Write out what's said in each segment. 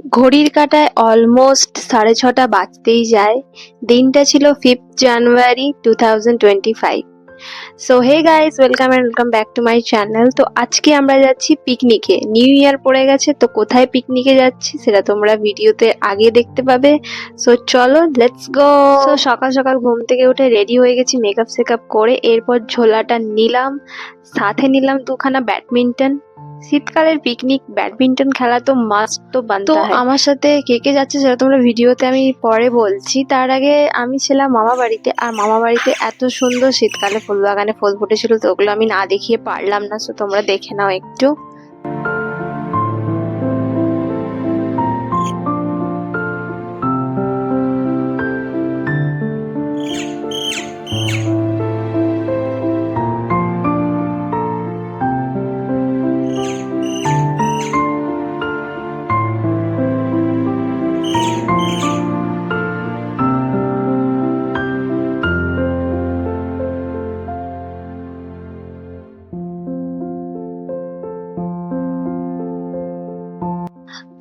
ঘড়ির কাঁটায় অলমোস্ট সাড়ে ছটা বাজতেই যায়। দিনটা ছিল fifth January two thousand twenty five so hey guys welcome and welcome back to my channel তো আজকে আমরা যাচ্ছি পিকনিকে নিউ ইয়ার পড়ে গেছে, তো কোথায় পিকনিকে যাচ্ছি সেটা তোমরা ভিডিওতে আগে দেখতে পাবে। সো চলো লেটস গো তো সকাল সকাল ঘুম থেকে উঠে রেডি হয়ে গেছি মেকআপ সেকআপ করে, এরপর ঝোলাটা নিলাম। সাথে নিলাম দুখানা ব্যাডমিন্টন শীতকালের পিকনিক ব্যাডমিন্টন খেলা তো মাস্ট তো বানতে তো আমার সাথে কে কে যাচ্ছে সেটা তোমরা ভিডিওতে আমি পরে বলছি। তার আগে আমি ছিলাম মামা বাড়িতে আর মামা বাড়িতে এত সুন্দর শীতকালে ফুল বাগানে ফুল ফুটেছিল তো ওগুলো আমি না দেখিয়ে পারলাম না তো তোমরা দেখে নাও একটু।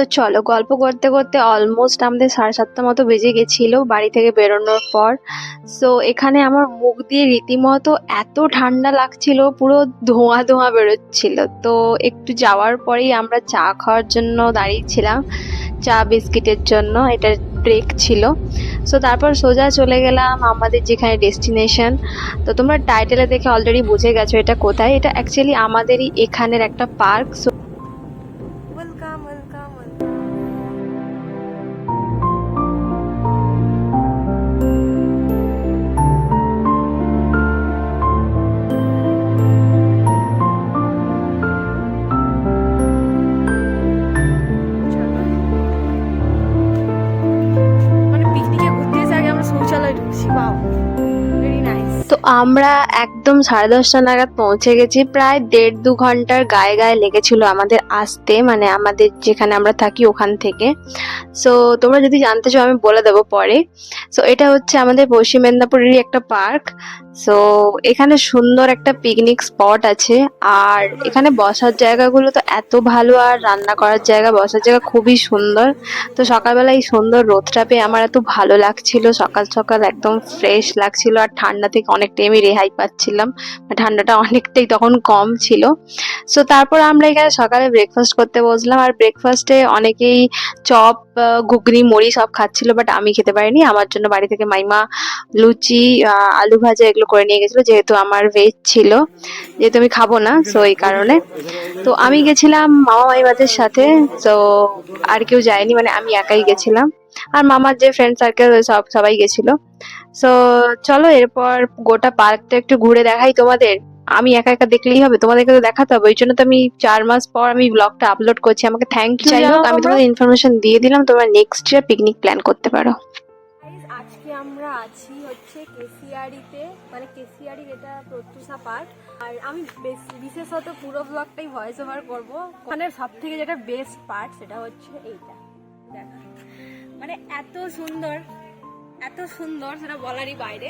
তো চলো গল্প করতে করতে অলমোস্ট আমাদের সাড়ে সাতটা মতো বেজে গেছিল বাড়ি থেকে বেরোনোর পর। সো এখানে আমার মুখ দিয়ে রীতিমতো এত ঠান্ডা লাগছিল, পুরো ধোঁয়া ধোঁয়া বেরোচ্ছিল। তো একটু যাওয়ার পরেই আমরা চা খাওয়ার জন্য দাঁড়িয়েছিলাম, চা বিস্কিটের জন্য, এটা ব্রেক ছিল। সো তারপর সোজা চলে গেলাম আমাদের যেখানে ডেস্টিনেশন তো তোমরা টাইটেলে দেখে অলরেডি বুঝে গেছো এটা কোথায়। এটা অ্যাকচুয়ালি আমাদেরই এখানের একটা পার্ক সো আমরা একদম সাড়ে দশটা নাগাদ পৌঁছে গেছি। প্রায় দেড় দু ঘণ্টার গায়ে গায়ে লেগেছিল আমাদের আসতে মানে আমাদের যেখানে আমরা থাকি ওখান থেকে। সো তোমরা যদি জানতে চাও, আমি বলে দেবো পরে। সো এটা হচ্ছে আমাদের পশ্চিম মেদিনীপুরেরই একটা পার্ক। সো এখানে সুন্দর একটা পিকনিক স্পট আছে। আর এখানে বসার জায়গাগুলো তো এত ভালো, আর রান্না করার জায়গা, বসার জায়গা খুবই সুন্দর। তো সকালবেলা এই সুন্দর রোদটা পেয়ে আমার এত ভালো লাগছিল। সকাল সকাল একদম ফ্রেশ লাগছিল, আর ঠান্ডা থেকে অনেকটাই আমি রেহাই পাচ্ছিলাম ঠান্ডাটা অনেকটাই তখন কম ছিল। সো তারপর আমরা এখানে সকালে ব্রেকফাস্ট করতে বসলাম। আর ব্রেকফাস্টে অনেকেই চপ ঘুগনি, মুড়ি সব খাচ্ছিল বাট আমি খেতে পারিনি। আমার জন্য বাড়ি থেকে মাইমা লুচি আলু ভাজা এগুলো করে নিয়ে গেছিল, যেহেতু আমার ভেজ ছিল। যেহেতু আমি খাব না সো এই কারণে। তো আমি গেছিলাম মামা মাইমাদের সাথে তো আর কেউ যায়নি মানে আমি একাই গেছিলাম। আর মামার যে ফ্রেন্ড সার্কেল সব সবাই গেছিল। সো চলো এরপর গোটা পার্কটা একটু ঘুরে দেখাই তোমাদের। আমি একা একা দেখলেই হবে তোমাদেরকে তো দেখাতে হবে। ওই জন্য তো আমি চার মাস পর আমি ব্লগটা আপলোড করছি। আমাকে থ্যাংক ইউ যাই হোক আমি তোমাদের ইনফরমেশন দিয়ে দিলাম তোমরা নেক্সট ইয়ার পিকনিক প্ল্যান করতে পারো। আজকে আমরা আছি হচ্ছে কেসিয়ারিতে মানে কেসিয়ারির এটা প্রত্যুষা পার্ক আর আমি বিশেষত পুরো ব্লগটাই ভয়েস ওভার করব। ওখানে সব থেকে যেটা বেস্ট পার্ট সেটা হচ্ছে এইটা। দেখ। মানে এত সুন্দর এত সুন্দর সেটা বলারই বাইরে।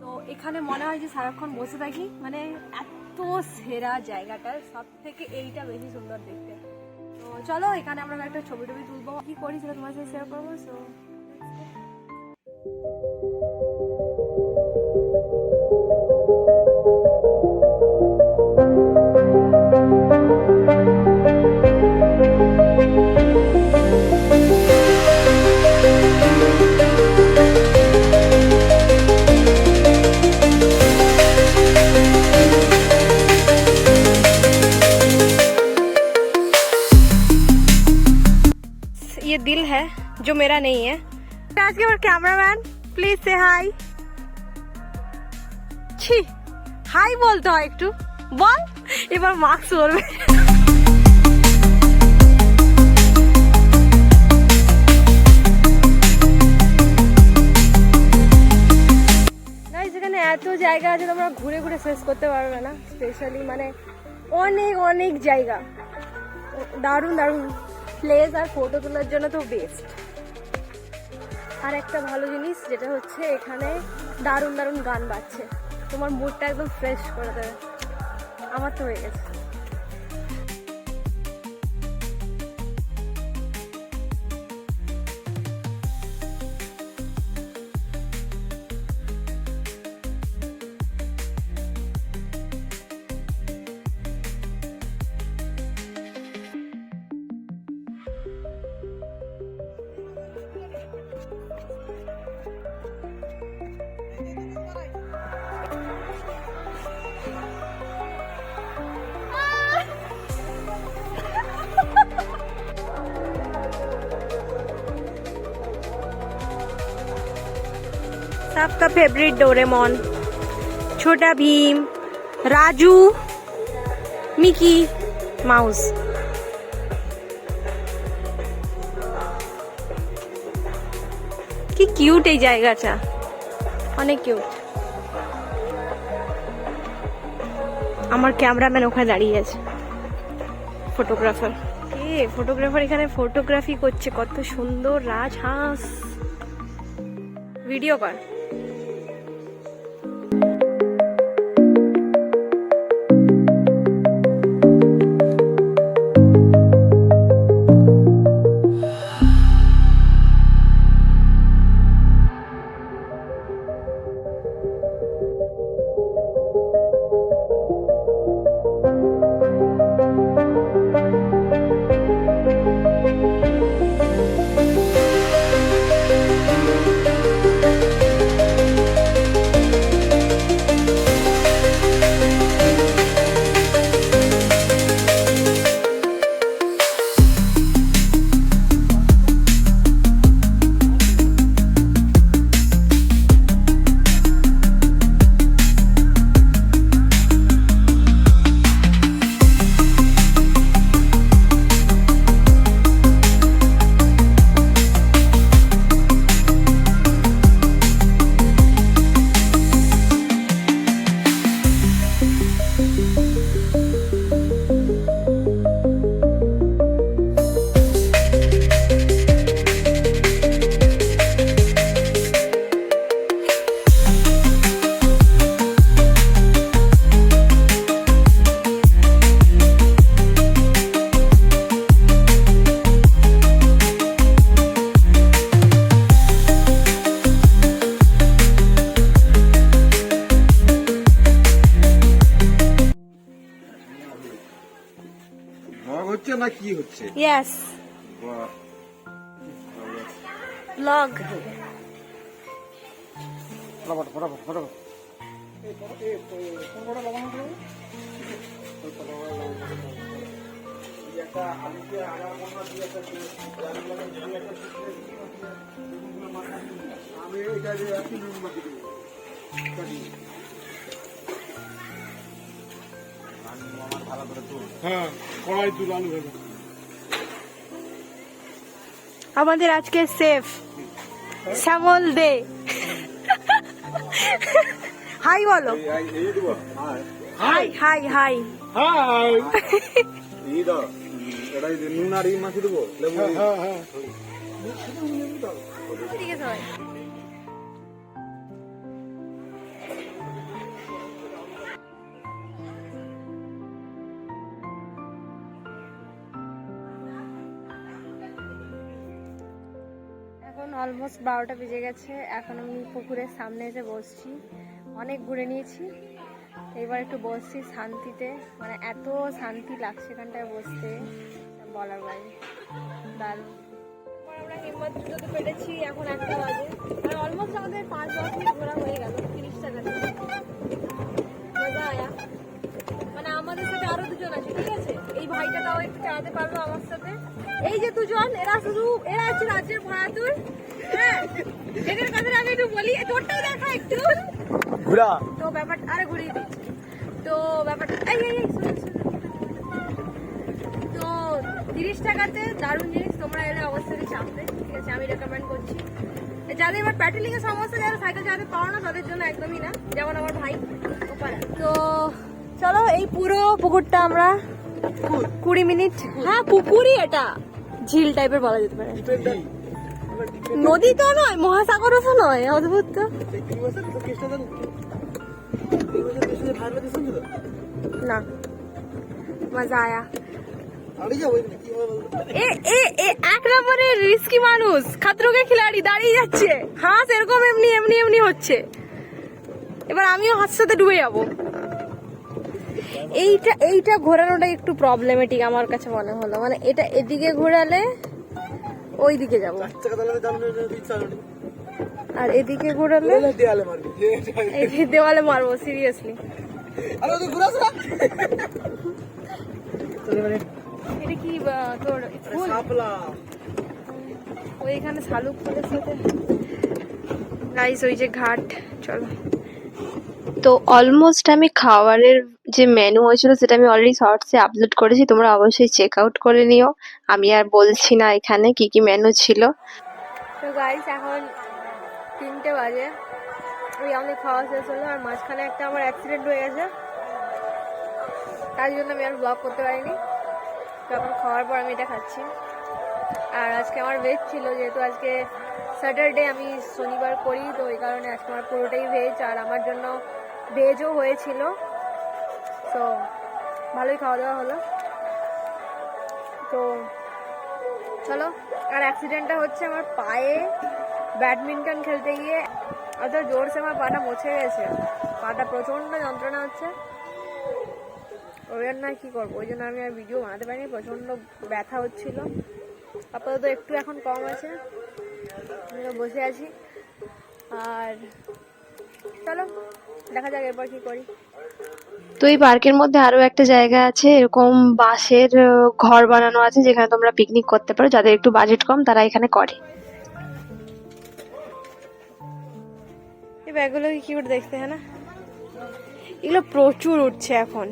তো এখানে মনে হয় যে সারাক্ষণ বসে থাকি মানে এত সেরা জায়গাটা সব থেকে এইটা বেশি সুন্দর দেখতে। তো চলো, এখানে আমরা একটা ছবি টবি তুলবো। কি করি সেটা তোমার সাথে শেয়ার করব সো ये दिल है जो मेरा नहीं है आज के कैमरामैन प्लीज से हाय ছি হাই বলতে হয় একটু বল এবার মাস্ক পরবে Guys, এখানে এত জায়গা আছে তোমরা ঘুরে ঘুরে শেষ করতে পারবে না স্পেশালি মানে অনেক অনেক জায়গা দারুণ দারুণ প্লেস আর ফটো তোলার জন্য তো বেস্ট আর একটা ভালো জিনিস যেটা হচ্ছে এখানে দারুণ দারুণ গান বাজছে। তোমার মুডটা একদম ফ্রেশ করে দেবে। আমার তো হয়ে গেছে। सबका favourite Doraemon Chhota Bheem Raju Mickey Mouse কি কিউট এই জায়গাটা অনেক কিউট আমার ক্যামেরাম্যান ওখানে দাঁড়িয়ে আছে ফটোগ্রাফার এ ফটোগ্রাফার এখানে ফটোগ্রাফি করছে কত সুন্দর রাজহাঁস ভিডিও কর Thank you. না কি হচ্ছে? ইয়েস ব্লগ ফটাফট ফটাফট ফটাফট। আমি এটা যে একই নুন মাখিয়ে দেবো হ্যাঁ কড়াই তুল আলু ভেজে আমাদের আজকে সেফ। শ্যামল দে। হাই বলো। হ্যাঁ হাই। Hi hi high. এই দাও। এটা নুন আর এই মাখিয়ে দেবো লেবু। হ্যাঁ হ্যাঁ এখন অলমোস্ট বারোটা বেজে গেছে। এখন আমি পুকুরের সামনে এসে বসছি। অনেক ঘুরে নিয়েছি। এবার একটু বসছি শান্তিতে। মানে এত শান্তি লাগছে এখানটায় বসতে, বলার বাইরে। দারুণ। আমরা পেরেছি, এখন একটা বাজে। অলমোস্ট আমাদের পাঁচ বছর ঘোরা হয়ে গেল, তিরিশটা টাকা দুজন আছে ঠিক আছে? এই ভাইটা তাও একটু চালাতে পারল আমার সাথে। এই যে দুজন এরা শুধু এরা হচ্ছে রাজ্যের ভাড়াতুর হ্যাঁ? এদের কাছে আমি একটু বলি তোরটাও দেখা একটু। ঘুরা। তো ব্যাপার আরে ঘুরিয়ে দিচ্ছি তো ব্যাপারটা এই এই শুনুন। তো তিরিশ টাকাতে দারুণ জিনিস তোমরা এলে অবশ্যই চাপবে ঠিক আছে? আমি রেকমেন্ড করছি। যাদের এবার প্যাটেলিং এর সমস্যা যারা সাইকেল চালাতে পারো না তাদের জন্য একদমই না যেমন আমার ভাই। তো চলো, এই পুরো পুকুরটা আমরা কুড়ি মিনিট হ্যাঁ পুকুরই এটা। ঝিল টাইপের বলা যেতে পারে। নদী তো নয়, মহাসাগরও তো নয়, অদ্ভুত তো। না, মজা আয়া। এ এ এ, এক নম্বরের রিস্কি মানুষ খিলাড়ি, দাঁড়িয়ে যাচ্ছে। এমনি এমনি এমনি হচ্ছে। এবার আমিও হাঁস সাথে ডুবে যাব। এইটা এইটা ঘোরানোটা একটু প্রবলেমেটিক আমার কাছে মনে হলো। মানে এটা এদিকে ঘোরালে ওই দিকে যাব আর এদিকে ঘোরালে দেয়ালে মারবি এই দেওয়ালে মারবো সিরিয়াসলি এটা কি বা, তোর ফুল সাপলা। শালুক ফুলের সাথে। গাইস ওই যে ঘাট চলো। তো অলমোস্ট আমি খাবারের যে মেনু হয়েছিল সেটা আমি অলরেডি শর্টসে আপলোড করেছি, তোমরা অবশ্যই চেক আউট করে নিও। আমি আর বলছি না এখানে কি কি মেনু ছিল। তো গাইস এখন তিনটে বাজে। ওই আমাদের খাওয়া শেষ হলো, আর মাঝখানে একটা আমার অ্যাক্সিডেন্ট হয়ে গেছে। তার জন্য আমি আর ব্লগ করতে পারিনি। তো এখন খাওয়ার পর আমি এটা খাচ্ছি। আর আজকে আমার ভেজ ছিল, যেহেতু আজকে স্যাটারডে আমি শনিবার করি, তো ওই কারণে আজকে আমার পুরোটাই ভেজ আর আমার জন্য ভেজও হয়েছিল। তো ভালোই খাওয়া দাওয়া হলো। তো চলো, আর অ্যাক্সিডেন্টটা হচ্ছে আমার পায়ে ব্যাডমিন্টন খেলতে গিয়ে অত জোরসে আমার পাটা মুছে গেছে। পাটা প্রচণ্ড যন্ত্রণা হচ্ছে। ওই জন্য আর কী করব? ওই জন্য আমি আর ভিডিও বানাতে পারিনি, প্রচণ্ড ব্যথা হচ্ছিল। আপাতত একটু এখন কম আছে। বসে আছি। আর চলো। দেখা যাক এরপর কী করি। তো এই পার্কের মধ্যে আরও একটা জায়গা আছে এরকম বাঁশের ঘর বানানো আছে যেখানে তোমরা পিকনিক করতে পারো। যাদের একটু বাজেট কম তারা এখানে করে। এই ব্যাগগুলো কি করে দেখতে হ্যাঁ না? এগুলো প্রচুর উঠছে এখন।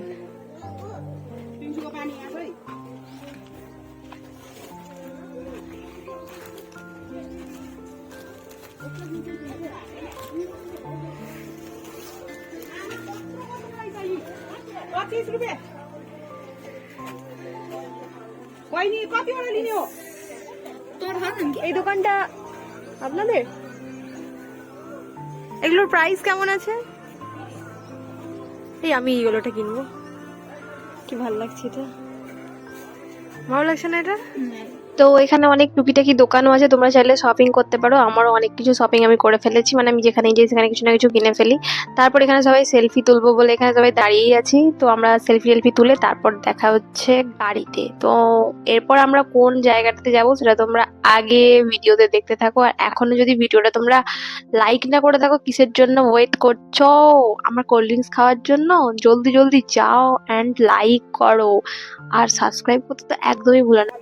पच्चीस रुपये कोई नहीं कति वाला लिने हो এই দোকানটা আপনাদের এগুলোর প্রাইস কেমন আছে এই আমি এইগুলোটা কিনবো কি ভালো লাগছে এটা ভালো লাগছে না এটা তো এখানে অনেক টুকিটাকি দোকানও আছে, তোমরা চাইলে শপিং করতে পারো। আমারও অনেক কিছু শপিং আমি করে ফেলেছি মানে আমি যেখানে যাই সেখানে কিছু না কিছু কিনে ফেলি। তারপর এখানে সবাই সেলফি তুলবো বলে এখানে সবাই দাঁড়িয়েই আছি। তো আমরা সেলফি টেলফি তুলে তারপর দেখা হচ্ছে গাড়িতে তো এরপর আমরা কোন জায়গাটাতে যাব সেটা তোমরা আগে ভিডিওতে দেখতে থাকো। আর এখনও যদি ভিডিওটা তোমরা লাইক না করে থাকো, কিসের জন্য? ওয়েট করছ? আমার কোল্ড ড্রিঙ্কস খাওয়ার জন্য? জলদি জলদি যাও অ্যান্ড লাইক করো। আর সাবস্ক্রাইব করতে তো একদমই ভুলো না।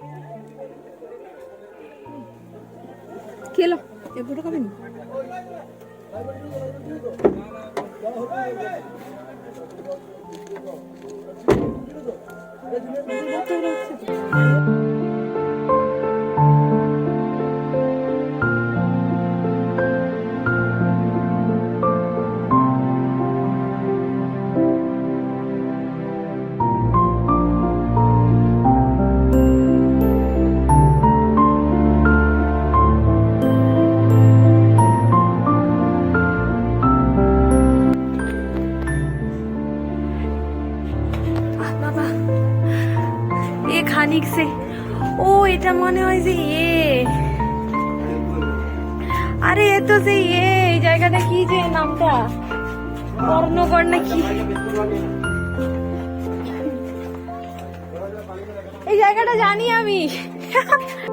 খেলো এ ফুটো খাবেন বাবা খানিক সে। ও, এটা মনে হয় যে ইয়ে আরে, এ তো সেই ইয়ে এই জায়গাটা কি যে নামটা? কর্ণগর না কি এই জায়গাটা জানি আমি।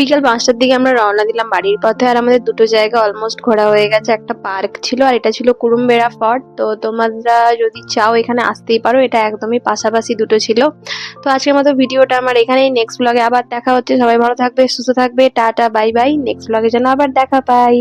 বিকেল পাঁচটার দিকে আমরা রওনা দিলাম বাড়ির পথে, আর আমাদের দুটো জায়গা অলমোস্ট ঘোরা হয়ে গেছে। একটা পার্ক ছিল আর এটা ছিল কুরুমবেড়া ফর্ট তো তোমরা যদি চাও এখানে আসতেই পারো, এটা একদমই পাশাপাশি দুটো ছিল। তো আজকের মতো ভিডিওটা আমার এখানেই নেক্সট ব্লগে আবার দেখা হচ্ছে। সবাই ভালো থাকবে, সুস্থ থাকবে, টাটা বাই বাই নেক্সট ব্লগে যেন আবার দেখা পাই।